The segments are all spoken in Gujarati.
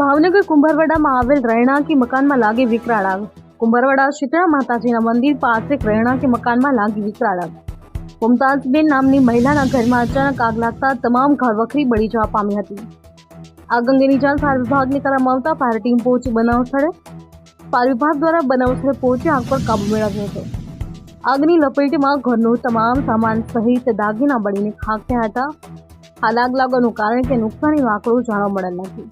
ભાવનગર કુંભારવાડામાં આવેલ રહેણાંકી મકાનમાં લાગી વિકરાળ આગ. કુંભારવાડા શીતળા માતાજીના મંદિર પાસે એક રહેણાંકી મકાનમાં લાગી વિકરાળ આગ. મુમતાઝબેન નામની મહિલાના ઘરમાં અચાનક આગ લાગતા તમામ ઘર વખરી બળી જવા પામી હતી. આગ અંગેની જાણ ફાયર વિભાગને કરવામાં આવતા ફાયર ટીમ પહોંચી બનાવ સ્થળે. ફાયર વિભાગ દ્વારા બનાવ સ્થળે પહોંચી આગ પર કાબુ મેળવ્યો હતો. આગની લપેટમાં ઘરનો તમામ સામાન સહિત દાગીના બળીને ખાક થયા હતા. હાલ આગ લાગવાનું કારણ કે નુકસાનીનો આંકડો જાણવા મળેલ નથી.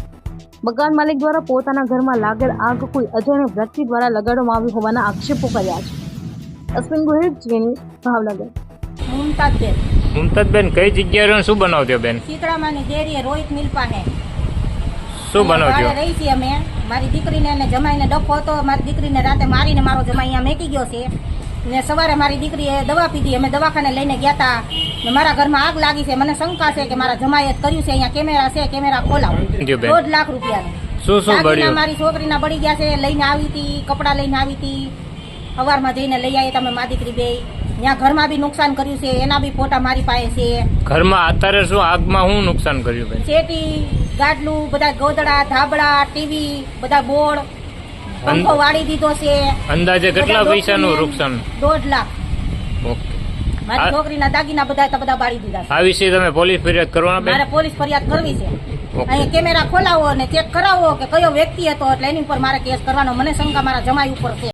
મકાન માલિક દ્વારા પોતાના ઘરમાં લાગેલ આગ કોઈ અજાણ્યા વ્યક્તિ દ્વારા લગાડવામાં આવી હોવાના આક્ષેપો કર્યા છે. અશ્વિન ગોહિલ જેની ભાવનગર. મુમતાજ બેન મુમતાજબેન કઈ જગ્યાએ શું બનાવજો બેન? શીતળામાની ડેરીએ રોહિત મિલ પાસે શું બનાવજો? રહી છીએ અમે. મારી દીકરીને અને જમાઈને ડખો હતો. મારી દીકરીને રાતે મારીને મારો જમાઈ અહીંયા મેકી ગયો છે. ને સવારે મારી દીકરીએ દવા પીધી. અમે દવાખાને લઈને ગયા હતા ને મારા ઘરમાં આગ લાગી છે. મને શંકા છે કે મારા જમાએ જ કર્યું છે. અહીંયા કેમેરા છે કેમેરા ખોલાવો. દોઢ લાખ રૂપિયાનું શું શું બળ્યું મારી છોકરીના બળી ગયા છે. લઈને આવી હતી કપડાં લઈને આવી હતી સવારમાં જઈને લઈ આવી તમે મા દીકરી બે. ત્યાં ઘરમાં બી નુકસાન કર્યું છે. એના બી ફોટા મારી પાસે છે. ઘરમાં અત્યારે શું આગમાં શું નુકસાન કર્યું ચેટી ગાડલું બધા ગોદડા ધાબળા ટીવી બધા બોર્ડ. પંખો વાળી દીધો છે. અંદાજે કેટલા પૈસાનું નુકસાન? દોઢ લાખ. ઓકે. મારી છોકરીના દાગીના બધા તો બધા બાળી દીધા છે. આ વિશે તમે પોલીસ ફરિયાદ કરવાના મારે પોલીસ ફરિયાદ કરવી છે. અહીંયા કેમેરા ખોલાવો અને ચેક કરાવો કે કયો વ્યક્તિ હતો એટલે એની ઉપર મારે કેસ કરવાનો. મને શંકા મારા જમાઈ ઉપર છે.